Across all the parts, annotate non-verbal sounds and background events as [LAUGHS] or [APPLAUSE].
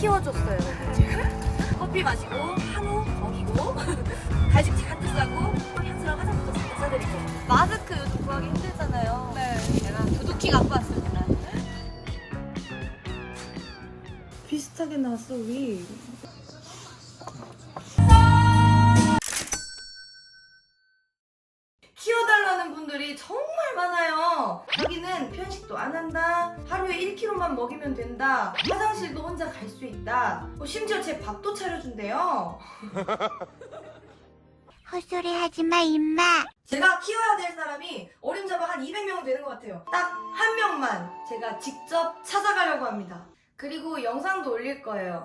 키워줬어요. 커피 마시고 한우 먹이고 간식집 한두 싸고 향수랑 화장품도 잠깐 사드리고 마스크 요즘 구하기 힘들잖아요. 네. 제가 두둑히 갖고 왔습니다. 비슷하게 나왔어 우리. 1kg만 먹이면 된다. 화장실도 혼자 갈 수 있다. 뭐 심지어 제 밥도 차려준대요. [LAUGHS] 헛소리 하지 마, 임마. 제가 키워야 될 사람이 어림잡아 한 200명 되는 것 같아요. 딱 한 명만 제가 직접 찾아가려고 합니다. 그리고 영상도 올릴 거예요.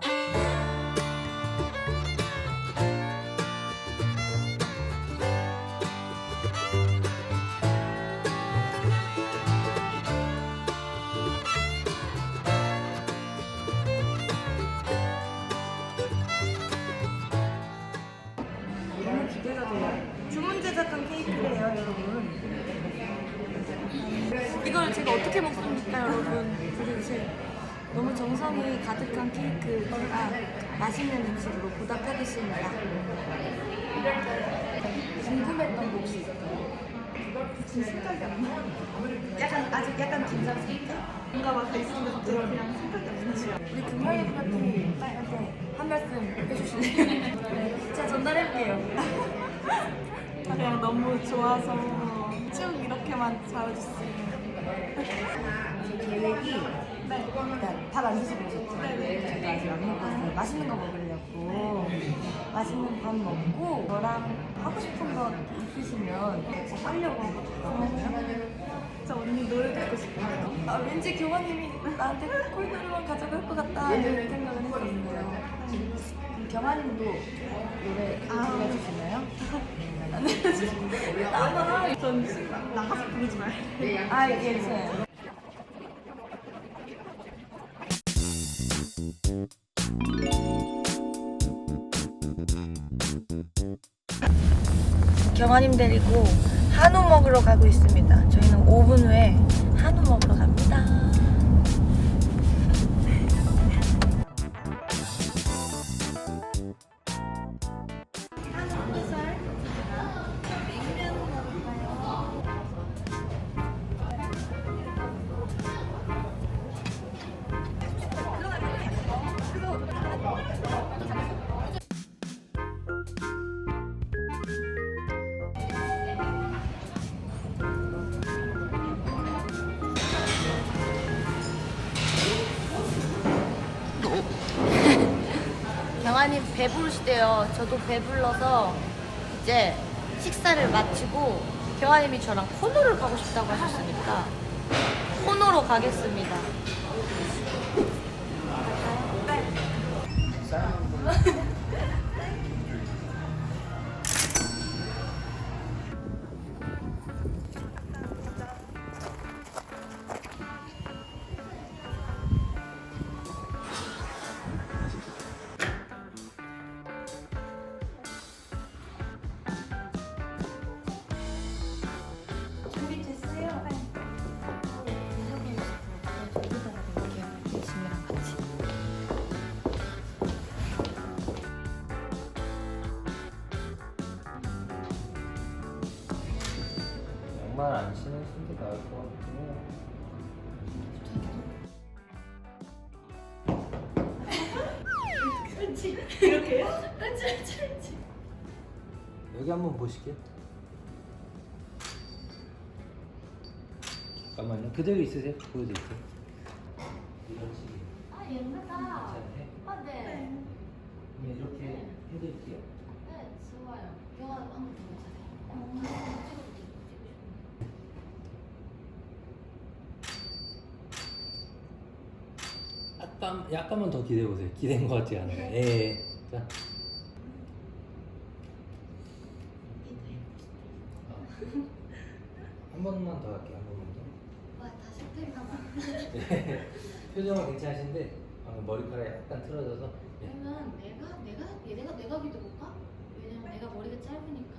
제작한 케이크래요, 여러분. 이걸 제가 어떻게 먹습니까, 여러분? 도대체 너무 정성이 가득한 케이크가 맛있는 음식으로 보답하겠습니다. 궁금했던 거 혹시 있을까요? 지금 생각이 안 나. 약간 아직 약간 긴장스럽게? 뭔가 막 있었는데 그냥 생각이 안 나죠. 우리 금요일 파티한테 한 말씀 해주실래요? [LAUGHS] 제가 전달할게요. [LAUGHS] 아, 그냥 너무 좋아서 쭉 이렇게만 잘해주세요. 제 계획이 네. 일단 밥안 드시고 오셨죠? 네네. 제가 아직 안 먹었어요. 맛있는 거 먹으려고. 맛있는 밥 먹고 저랑 하고 싶은 거 있으시면 같이 하려고 하거든요. 저 언니 노래 듣고 싶어요. 아, 왠지 교관님이 나한테 콜드만 가져갈 것 같다 이런 생각을 했었어요. 경아님도 노래 [LAUGHS] 아. 불러주시나요? 나만 전 나가서 부르지 말요 아, 괜찮아요. 경아님 데리고 한우 먹으러 가고 있습니다. 저희는 5분 후에 한우 먹으러 갑니다. 경아님 배부르시대요. 저도 배불러서 이제 식사를 마치고 경아님이 저랑 코노를 가고 싶다고 하셨으니까 코노로 가겠습니다. 양말 안 신으신 게 나을 것 같긴 해요. 여기 한번 보시게. 잠깐만요. 그대로 있으세요. 보여드릴게요. 이런 식이. 아, 예쁘다. 아, 네. 그럼 이렇게 해드릴게요. 네, 좋아요. 영화 한번 보여주세요. 약간, 약간만 더 기대해 보세요. 기대인 것 같지 않아요? 예. 예. 자. 어. 한 번만 더 할게요. 한 번만 더. 와, 다시 틀까봐. 예. 표정은 괜찮으신데 방금 머리카락이 약간 틀어져서 예. 그러면 내가, 내가, 내가, 내가 믿어볼까? 왜냐면 내가 머리가 짧으니까.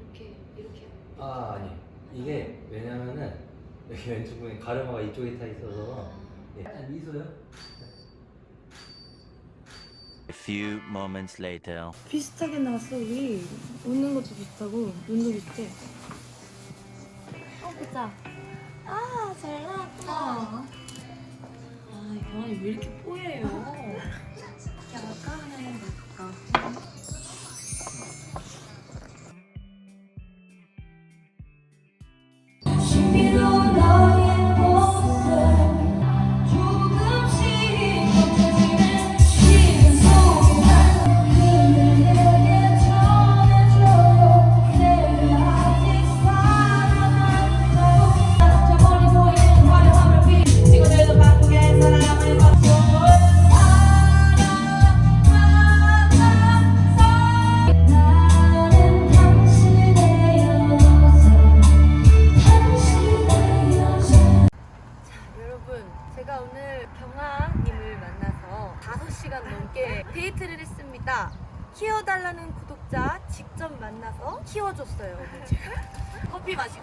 이렇게, 이렇게. 아 아니 이게 왜냐면은 여기 왼쪽 분에 가르마가 이쪽에 타 있어서 아. 예. 약간 미소요? A few moments later. 비슷하게 나왔어 우리 웃는 것도 비슷하고 눈도 비슷해 어, 보자. 아, 잘 나왔다. 아, 경환이 왜 이렇게 뽀예요?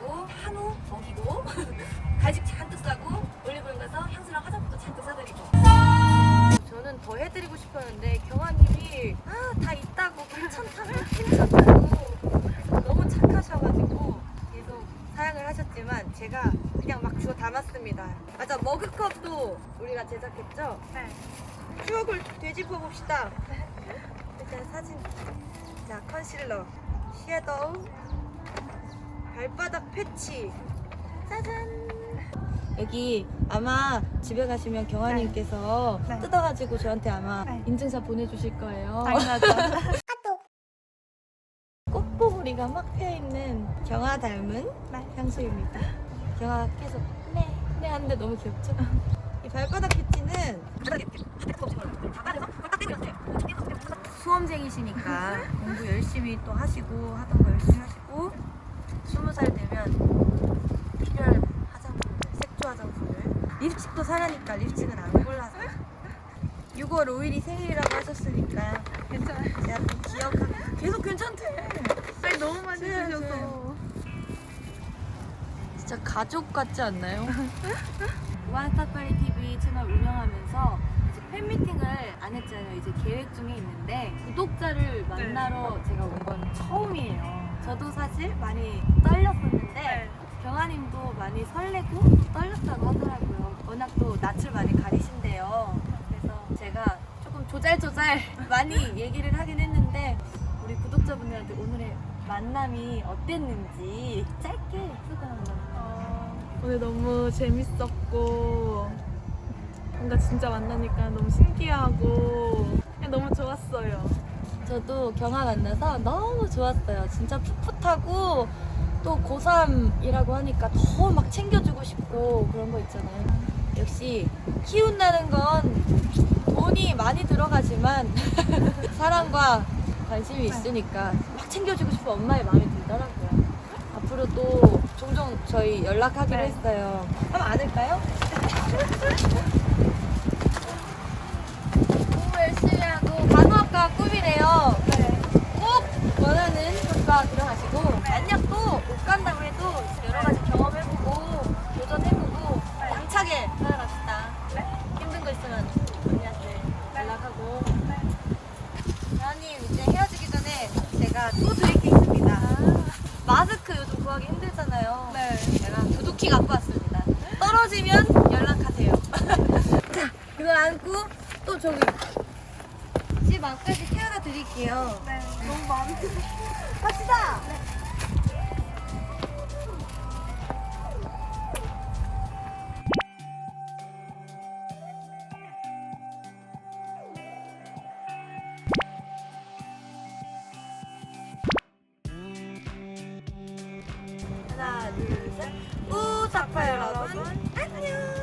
마시고, 한우 먹이고, [LAUGHS] 간식 잔뜩 싸고, 올리브영 가서 향수랑 화장품도 잔뜩 사드리고. 저는 더 해드리고 싶었는데 경아님이 아 다 있다고 괜찮다고 괜찮다고 너무 착하셔가지고 계속 사양을 하셨지만 제가 그냥 막 주워 담았습니다. 맞아 머그컵도 우리가 제작했죠? 네. 추억을 되짚어 봅시다. 일단 사진. 자 컨실러, 섀도우, 발바닥 패치. 짜잔. 여기 아마 집에 가시면 경아님께서 네. 뜯어가지고 저한테 아마 네. 인증샷 보내주실 거예요. 당연하죠 [LAUGHS] 꽃봉오리가 막 펴있는 경아 닮은 네. 향수입니다. 경아 계속 네, 네 하는데 너무 귀엽죠? 이 발바닥 패치는 수험생이시니까 공부 열심히 또 하시고 하던 거 열심히 하시고 되면 필요한 화장품을 색조 화장품을 립스틱도 사라니까 립스틱은 안 골라서 6월 5일이 생일이라고 하셨으니까 괜찮아요 제가 또 기억하고 계속 괜찮대. 아니 너무 많이 네, 주셔서 진짜 가족 같지 않나요? [LAUGHS] 무한스타파리 TV 채널 운영하면서 이제 팬미팅을 안 했잖아요. 이제 계획 중에 있는데 구독자를 만나러 제가 온 건 처음이에요. 저도 사실 많이 떨렸었는데 네. 경아님도 많이 설레고 떨렸다고 하더라고요. 워낙 또 낯을 많이 가리신대요. 그래서 제가 조금 조잘조잘 [LAUGHS] 많이 얘기를 하긴 했는데 우리 구독자분들한테 오늘의 만남이 어땠는지 짧게 소개 한번. 어, 오늘 너무 재밌었고 뭔가 진짜 만나니까 너무 신기하고 저도 경아 만나서 너무 좋았어요. 진짜 풋풋하고 또 고3이라고 하니까 더 막 챙겨주고 싶고 그런 거 있잖아요. 역시 키운다는 건 돈이 많이 들어가지만 [LAUGHS] 사랑과 관심이 있으니까 막 챙겨주고 싶은 엄마의 마음이 들더라고요. 앞으로 또 종종 저희 연락하기로 네. 했어요. 한번 안을까요? [LAUGHS] 공부 열심히 하고 간호학과 꿈이래요. 꼭 원하는 학과 들어가시고 만약 또못 간다고 해도 여러 가지 경험해보고 도전해보고 당차게 살아갑시다. 힘든 거 있으면 언니한테 연락하고. 나님 이제 헤어지기 전에 제가 또 드릴 게 있습니다. 마스크 요즘 구하기 힘들잖아요. 네 제가 두둑히 갖고 왔습니다. 떨어지면 연락하세요. [LAUGHS] 자, 이걸 안고 또 저기 집 앞까지 태워다 드릴게요. 네, 너무 마음에 들어 [LAUGHS] 갑시다. 하나, 둘, 셋. 우사파 여러분, 안녕.